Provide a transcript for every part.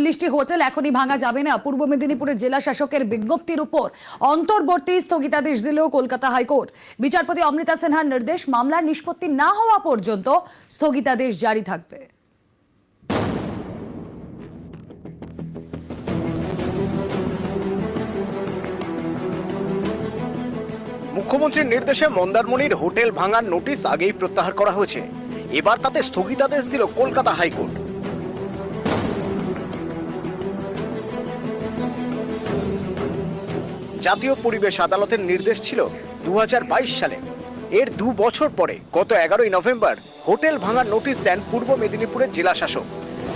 চল্লিশটি হোটেল এখনই ভাঙা যাবে না। পূর্ব মেদিনীপুরের জেলা শাসকের বিজ্ঞপ্তির উপর অন্তর্বর্তী স্থগিতাদেশ দিল কলকাতা হাইকোর্ট। বিচারপতি অমৃতা সিনহার নির্দেশ, মামলার নিষ্পত্তি না হওয়া পর্যন্ত স্থগিতাদেশ জারি থাকবে। মুখ্যমন্ত্রীর নির্দেশে মন্দারমণির হোটেল ভাঙার নোটিশ আগেই প্রত্যাহার করা হয়েছে। এবার তাতে স্থগিতাদেশ দিল কলকাতা হাইকোর্ট। জাতীয় পরিবেশ আদালতের নির্দেশ ছিল দু হাজার বাইশ সালে। এর দু বছর পরে, গত এগারোই নভেম্বর, হোটেল ভাঙার নোটিশ দেন পূর্ব মেদিনীপুরের জেলা শাসক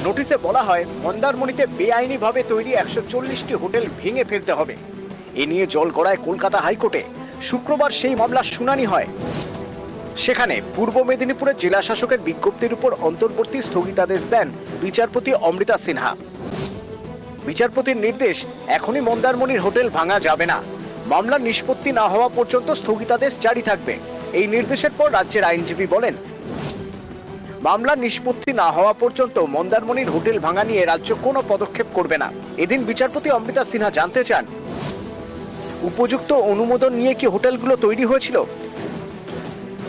নোটিশে বলা হয়, মন্দারমণিতে বেআইনিভাবে তৈরি একশো চল্লিশটি হোটেল ভেঙে ফেলতে হবে। এ নিয়ে জল গড়ায় কলকাতা হাইকোর্টে শুক্রবার সেই মামলার শুনানি হয়। সেখানে পূর্ব মেদিনীপুরের জেলা শাসকের বিজ্ঞপ্তির উপর অন্তর্বর্তী স্থগিতাদেশ দেন বিচারপতি অমৃতা সিনহা। বিচারপতির নির্দেশ, এখনই মন্দারমণির হোটেল ভাঙা যাবে না। মামলার নিষ্পত্তি না হওয়া পর্যন্ত স্থগিতাদেশ জারি থাকবে। এই নির্দেশের পর রাজ্যের আইনজীবী বলেন, মামলার নিষ্পত্তি না হওয়া পর্যন্ত মন্দারমণির হোটেল ভাঙা নিয়ে রাজ্য কোনো পদক্ষেপ করবে না। এদিন বিচারপতি অমৃতা সিনহা জানতে চান, উপযুক্ত অনুমোদন নিয়ে কি হোটেলগুলো তৈরি হয়েছিল?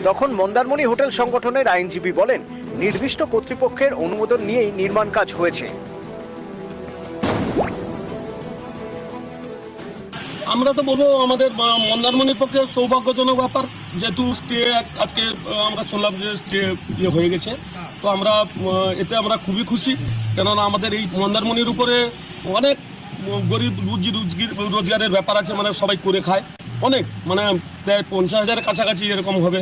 তখন মন্দারমণি হোটেল সংগঠনের আইনজীবী বলেন, নির্দিষ্ট কর্তৃপক্ষের অনুমোদন নিয়েই নির্মাণ কাজ হয়েছে। আমরা তো বলব আমাদের মন্দারমণির পক্ষে সৌভাগ্যজনক ব্যাপার যেহেতু স্টে আমরা আহ, আমরা শুনলাম যে স্টে ইয়ে হয়ে গেছে। তো আমরা এতে আমরা খুবই খুশি। কেননা আমাদের এই মন্দারমণির উপরে অনেক গরিব রুজি রুজগির রোজগারের ব্যাপার আছে মানে সবাই করে খায়। অনেক মানে প্রায় পঞ্চাশ হাজারের কাছাকাছি এরকম হবে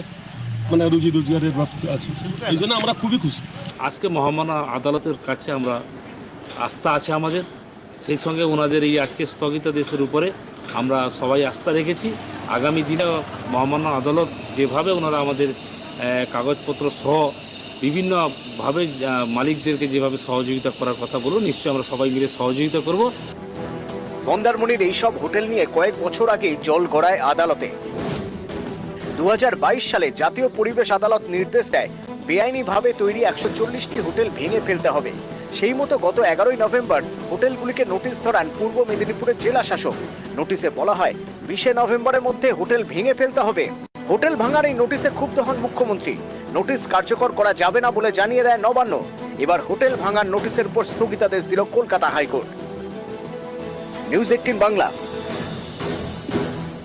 মানে রুজি রোজগারের ব্যাপারটা আছে। এই জন্য আমরা খুবই খুশি। আজকে মহামানা আদালতের কাছে আমরা আস্থা আছে আমাদের। সেই সঙ্গে ওনাদের এই আজকে স্থগিতাদেশের উপরে আমরা সবাই আস্থা রেখেছি। আগামী দিনে মহামান্য আদালত যেভাবে ওনারা আমাদের কাগজপত্র সহ বিভিন্নভাবে মালিকদেরকে যেভাবে সহযোগিতা করার কথা বলুন, নিশ্চয়ই আমরা সবাই মিলে সহযোগিতা করব। মন্দারমণির এইসব হোটেল নিয়ে কয়েক বছর আগেই জল গড়ায় আদালতে। দু হাজার বাইশ সালে জাতীয় পরিবেশ আদালত নির্দেশ দেয়, বেআইনিভাবে তৈরি একশো চল্লিশটি হোটেল ভেঙে ফেলতে হবে। সেই মতো গত এগারোই নভেম্বর হোটেলগুলিকে নোটিশ ধরান পূর্ব মেদিনীপুরের জেলা শাসক। নোটিশে বলা হয়, বিশে নভেম্বরের মধ্যে হোটেল ভেঙে ফেলতে হবে। হোটেল ভাঙার এই নোটিশে ক্ষুব্ধ হন মুখ্যমন্ত্রী। নোটিশ কার্যকর করা যাবে না বলে জানিয়ে দেয় নবান্ন। এবার হোটেল ভাঙার নোটিশের উপর স্থগিতাদেশ দিল Kolkata high court. News eighteen Bangla.